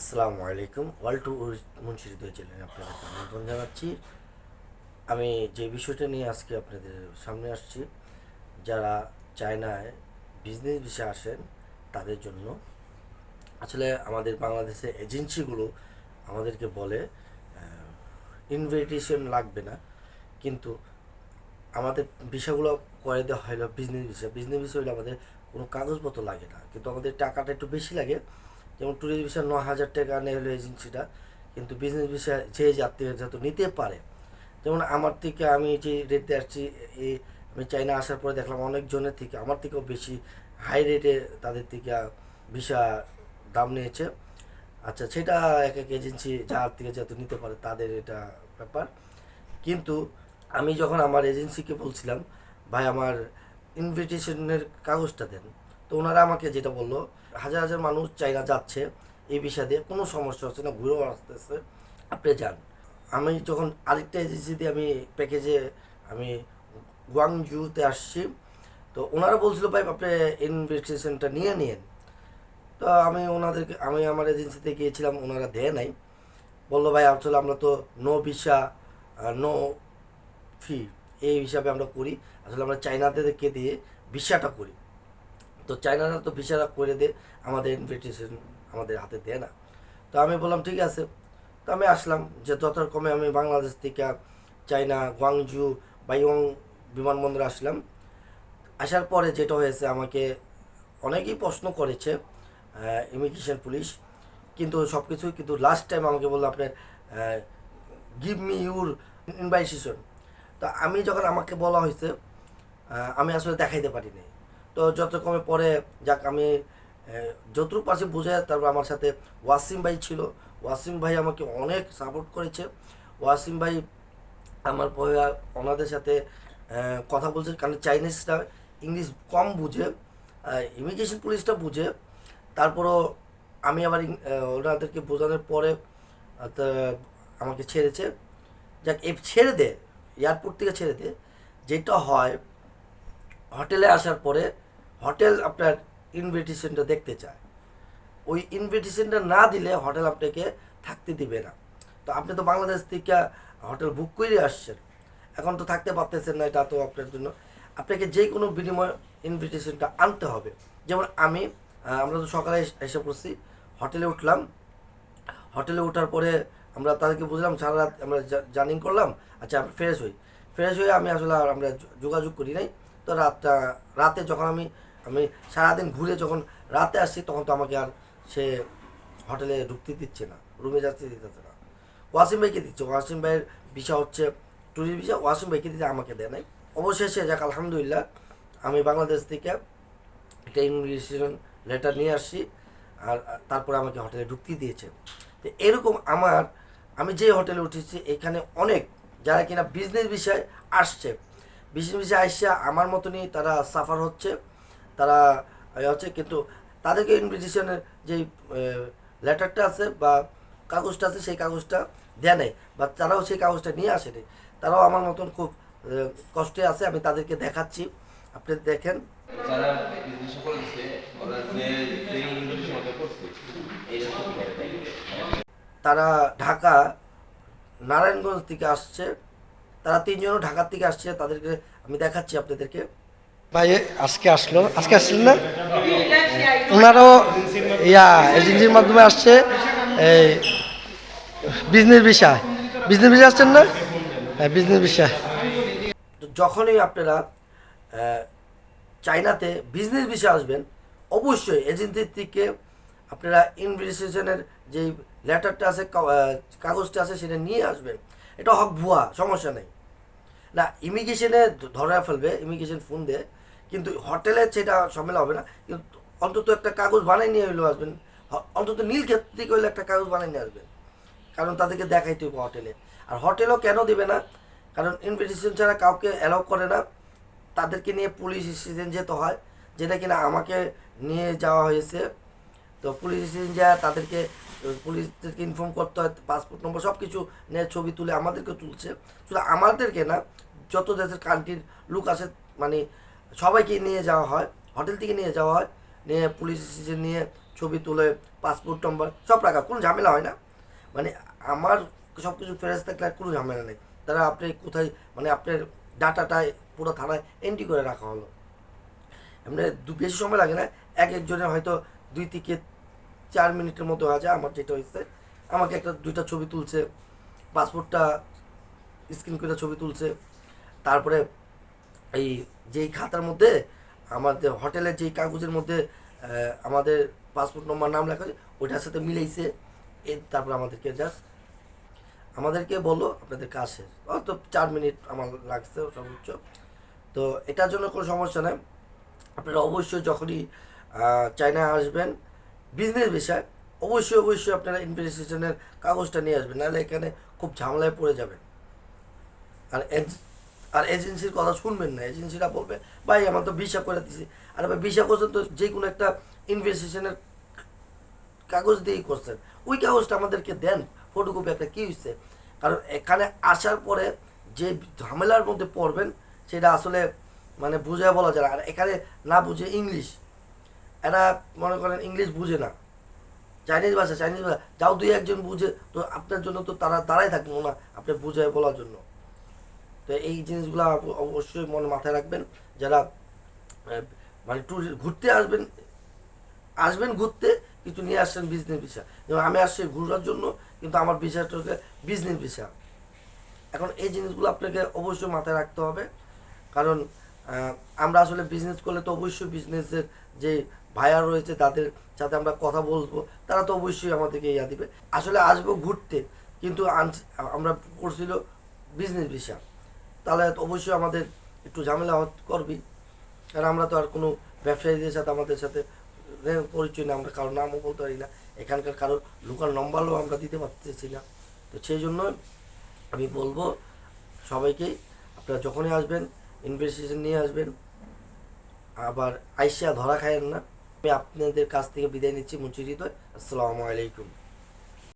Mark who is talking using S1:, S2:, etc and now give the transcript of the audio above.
S1: আসসালামু আলাইকুম। World to মুন্সিরিদ চ্যানেলে আপনাদেরকে আমন্ত্রণ জানাচ্ছি। আমি যে বিষয়টা নিয়ে আজকে আপনাদের সামনে আসছি, যারা চায়নায় বিজনেস বিষয়ে আসেন, তাদের জন্য। আসলে আমাদের বাংলাদেশের এজেন্সিগুলো আমাদেরকে বলে ইনভিটেশন লাগবে না। কিন্তু আমাদের ভিসাগুলো করে দেওয়া হয় বিজনেস ভিসা বিজনেস ভিসা হলে আমাদের কোনো কাগজপত্র লাগে না। কিন্তু আমাদের টাকাটা একটু বেশি লাগে। যেমন ট্যুরিস্ট ভিসা ন হাজার টাকা নেই হলো এজেন্সিটা কিন্তু বিজনেস ভিসা যে যাত্রী যত নিতে পারে। যেমন আমার থেকে আমি যে রেটে আসছি এই আমি চাইনা আসার পরে দেখলাম অনেকজনের থেকে, আমার থেকেও বেশি হাই রেটে তাদের থেকে ভিসা দাম নিয়েছে। আচ্ছা সেটা এক এক এজেন্সি যার থেকে যত নিতে পারে, তাদের এটা ব্যাপার। কিন্তু আমি যখন আমার এজেন্সিকে বলছিলাম, ভাই, আমার ইনভিটেশনের কাগজটা দেন। তো ওনারা আমাকে যেটা বলল, হাজার হাজার মানুষ চাইনা যাচ্ছে এই বিষয় দিয়ে, কোনো সমস্যা হচ্ছে না, ঘুরেও আসতেছে, আপনি যান। আমি যখন আরেকটা এজেন্সি দিয়ে আমি প্যাকেজে আমি গুয়াংজুতে আসছি, তো ওনারা বলছিল, ভাই, আপনি ইনভিটেশনটা নিয়ে নিন তো আমি ওনাদেরকে, আমি আমার এজেন্সিতে গিয়েছিলাম, ওনারা দেয় নাই। বলল, ভাই, আসলে আমরা তো নো ভিসা নো ফি এই হিসাবে আমরা করি। আসলে আমরা চাইনাদেরকে দিয়ে ভিসাটা করি। তো চাইনারা তো ভিসাটা করে দে, আমাদের ইনভিটেশন আমাদের হাতে দেয় না। তো আমি বললাম, ঠিক আছে। তো আমি আসলাম, যে যথাক্রমে আমি বাংলাদেশ থেকে চাইনা গুয়াংজু বাইয়ং বিমানবন্দরে আসলাম। আসার পরে যেটা হয়েছে, আমাকে অনেকেই প্রশ্ন করেছে ইমিগ্রেশন পুলিশ কিন্তু সব কিছু কিন্তু লাস্ট টাইম আমাকে বলল আপনার গিভ মি ইউর ইনভাইটেশন তো আমি যখন আমাকে বলা হয়েছে আমি আসলে দেখাইতে পারিনি। তো যতক্ষণে পরে যাক আমি যতটুকু পাশে বুঝে তারপর আমার সাথে ওয়াসিম ভাই ছিল। ওয়াসিম ভাই আমাকে অনেক সাপোর্ট করেছে। ওয়াসিম ভাই আমার ওনাদের সাথে কথা বলছে, কারণ চাইনিজটা ইংলিশ কম বুঝে ইমিগ্রেশন পুলিশটা বুঝে। তারপরও আমি আবার ওনাদেরকে বোঝানোর পরে আমাকে ছেড়েছে। যাক, এ, ছেড়ে দে এয়ারপোর্ট থেকে ছেড়ে দে। যেটা হয় হোটেলে আসার পরে হোটেল আপনার ইনভিটেশনটা দেখতে চায়। ওই ইনভিটেশনটা না দিলে হোটেল আপনাকে থাকতে দিবে না। তো আপনি তো বাংলাদেশ থেকে হোটেল বুক করে আসছেন। এখন তো থাকতে পারতেছেন না, এটা তো আপনার জন্য। আপনাকে যে কোনো বিনিময় ইনভিটেশনটা আনতে হবে। যেমন আমি আমরা তো সকালে এস- পড়ছি, হোটেলে উঠলাম। হোটেলে ওঠার পরে আমরা তাদেরকে বুঝলাম, সারা রাত আমরা জার্নিং করলাম। আচ্ছা আমরা ফ্রেশ হই। ফ্রেশ হয়ে আমি আসলে আমরা যোগাযোগ করি নাই। তো রাতটা, রাতে যখন আমি আমি সারাদিন ঘুরে যখন রাতে আসছি, তখন তো আমাকে আর সে হোটেলে ঢুকতে দিচ্ছে না, রুমে যাচ্ছে দিতেছে না। ওয়াসিম ভাইকে দিচ্ছে। ওয়াসিম ভাইয়ের ভিসা হচ্ছে ট্যুরিস্ট ভিসা, ওয়াসিম ভাইকে দিতে আমাকে দেয় নাই। অবশেষে যাক, আলহামদুলিল্লাহ, আমি বাংলাদেশ থেকে একটা ইনভিটেশন লেটার নিয়ে আসছি, আর তারপরে আমাকে হোটেলে ঢুকতে দিয়েছে। তো এরকম আমার, আমি যে হোটেলে উঠেছি, এখানে অনেক যারা কিনা বিজনেস বিষয়ে আসছে বিজনেস বিষয়ে আসছে আমার মতনই তারা সাফার হচ্ছে। তারা হচ্ছে কিন্তু তাদেরকে ইনভিটেশনের যে লেটারটা আছে বা কাগজটা আছে সেই কাগজটা দেয় নেই। বা তারাও সেই কাগজটা নিয়ে আসেনি। তারাও আমার মতন খুব কষ্টে আছে আমি তাদেরকে দেখাচ্ছি। আপনি দেখেন।
S2: যারা করেছে ওরা যে যে করছে
S1: তারা ঢাকা নারায়ণগঞ্জ থেকে আসছে। তারা তিনজনও ঢাকার থেকে আসছে তাদেরকে আমি দেখাচ্ছি আপনাদেরকে।
S3: ভাই, আজকে আসলো। আজকে আসলেন না? ওনারও ইয়া এজেন্সির মাধ্যমে আসছে, এই বিজনেস বিষয় বিজনেস বিষয় আসছেন না? হ্যাঁ বিজনেস বিষয়
S1: যখনই আপনারা চায়নাতে বিজনেস বিষয় আসবেন, অবশ্যই এজেন্সির থেকে আপনারা ইনভিটেশনের যে লেটারটা আছে কাগজটা আছে, সেটা নিয়ে আসবেন। এটা হক ভুয়া, সমস্যা নেই। না ইমিগ্রেশনে ধরা ফেলবে ইমিগ্রেশন ফোন দেয় কিন্তু হোটেলে সেটা ঝামেলা হবে না। কিন্তু অন্তত একটা কাগজ বানাই নিয়ে হলেও আসবেন। অন্তত নীল ক্ষেত্র হলে একটা কাগজ বানাই নিয়ে আসবেন। কারণ তাদেরকে দেখাইতে হবে হোটেলে। আর হোটেলও কেন দেবে না? কারণ ইনভিটেশন ছাড়া কাউকে অ্যালাউ করে না। তাদেরকে নিয়ে পুলিশ স্টেশন যেতে হয়। যেটা কিনা আমাকে নিয়ে যাওয়া হয়েছে। তো পুলিশ স্টেশন যায়, তাদেরকে পুলিশদেরকে ইনফর্ম করতে হয় পাসপোর্ট নম্বর সব কিছু নিয়ে ছবি তুলে আমাদেরকে তুলছে। শুধু আমাদেরকে না, যত দেশের কান্ট্রির লোক আসে মানে সবাইকে নিয়ে যাওয়া হয় হোটেল থেকে নিয়ে যাওয়া হয়, নিয়ে পুলিশ নিয়ে ছবি তুলে পাসপোর্ট নম্বর সব রাখা, কোনো ঝামেলা হয় না। মানে আমার সব কিছু ফেরেস থাকলে আর কোনো ঝামেলা নেই। তারা আপনি কোথায় মানে আপনার ডাটাটায় পুরো থানায় এন্ট্রি করে রাখা হলো। এমনি দু- বেশি সময় লাগে না, এক একজনের হয়তো দুই থেকে চার মিনিটের মতো হয়ে যায় আমার যেটা হয়েছে। আমাকে একটা, দুইটা ছবি তুলছে পাসপোর্টটা স্ক্রিন করে ছবি তুলছে। তারপরে এই যেই খাতার মধ্যে আমাদের হোটেলের যেই কাগজের মধ্যে আমাদের পাসপোর্ট নম্বর নাম লেখা ওইটার সাথে মিলাইছে। এ তারপর আমাদেরকে জাস্ট আমাদেরকে বলল আপনাদের কাজ শেষ। তো চার মিনিট আমার লাগছে সর্বোচ্চ। তো এটার জন্য কোনো সমস্যা নেই। আপনারা অবশ্যই যখনই আহ, চায়নায় আসবেন বিজনেস বিষয় অবশ্যই অবশ্যই আপনারা ইনভেস্টিগেশনের কাগজটা নিয়ে আসবেন। নাহলে এখানে খুব ঝামেলায় পড়ে যাবেন। আর আর এজেন্সির কথা শুনবেন না এজেন্সিরা বলবে, ভাই, আমার তো ভিসা করে দিছি। আর ভাই, ভিসা করছেন তো যে কোনো একটা ইনভেস্টিগেশনের কাগজ দিয়েই করছেন ওই কাগজটা আমাদেরকে দেন ফটোকপি একটা কী হচ্ছে কারণ এখানে আসার পরে যে ঝামেলার মধ্যে পড়বেন, সেটা আসলে মানে বুঝে বলা যায় না। আর এখানে না বুঝে ইংলিশ। এরা মনে করেন ইংলিশ বুঝে না। চাইনিজ ভাষা চাইনিজ ভাষা। যাও দুই একজন বুঝে, তো আপনার জন্য তো তারা দাঁড়াই থাকব না আপনি বুঝে বলার জন্য। তো এই জিনিসগুলো অবশ্যই মনে মাথায় রাখবেন, যারা মানে ট্যুর ঘুরতে আসবেন আসবেন ঘুরতে, কিন্তু নিয়ে আসছেন বিজনেস ভিসা যেমন আমি আসছি ঘুরার জন্য, কিন্তু আমার ভিসাটা হচ্ছে বিজনেস ভিসা এখন এই জিনিসগুলো আপনাকে অবশ্যই মাথায় রাখতে হবে, কারণ আমরা আসলে বিজনেস করলে তো অবশ্যই বিজনেসের যে ভাইয়া রয়েছে তাদের সাথে আমরা কথা বলব, তারা তো অবশ্যই আমাদেরকে ইয়া দিবে। আসলে আসব ঘুরতে, কিন্তু আমরা করছিল বিজনেস ভিসা তাহলে অবশ্যই আমাদের একটু ঝামেলা করবি। কারণ আমরা তো আর কোনো ব্যবসায়ীদের সাথে, আমাদের সাথে পরিচয় না আমরা কারোর নামও বলতে পারি না। এখানকার কারোর লোকাল নম্বরও আমরা দিতে পারতেছি না। তো সেই জন্য আমি বলব সবাইকেই আপনারা যখনই আসবেন ইনভেস্টিগেশন নিয়ে আসবেন, আবার আইসিয়া ধরা খায়েন না। আমি আপনাদের কাছ থেকে বিদায় নিচ্ছি মুচিরিত আসসালামু আলাইকুম।